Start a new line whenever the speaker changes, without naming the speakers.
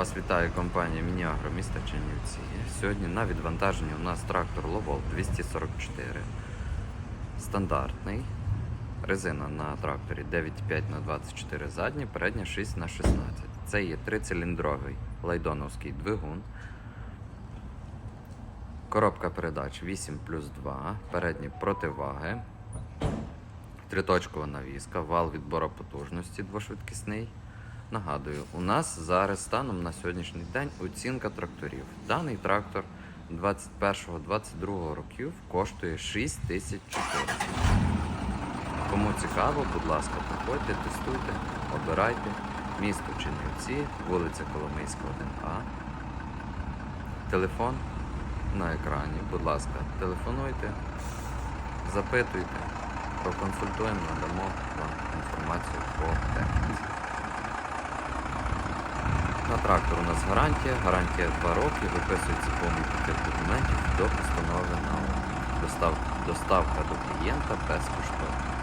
Вас вітає компанія Мініагро міста Чернівці. Сьогодні на відвантаженні у нас трактор Ловол 244. Стандартний. Резина на тракторі 9,5 на 24 задні, передня 6 на 16. Це є трициліндровий лайдоновський двигун. Коробка передач 8 плюс 2, передні противаги, триточкова навіска, вал відбору потужності двошвидкісний. Нагадую, у нас зараз станом на сьогоднішній день оцінка тракторів. Даний трактор 21-22 років коштує 6400. Кому цікаво, будь ласка, приходьте, тестуйте, обирайте. Місто Чернівці, вулиця Коломийська, 1А. Телефон на екрані, будь ласка, телефонуйте, запитуйте, проконсультуємо, надамо вам На трактор. У нас гарантія, гарантія 2 роки, виписується повний пакет документів до постанови на Доставка, доставка до клієнта безкоштовна.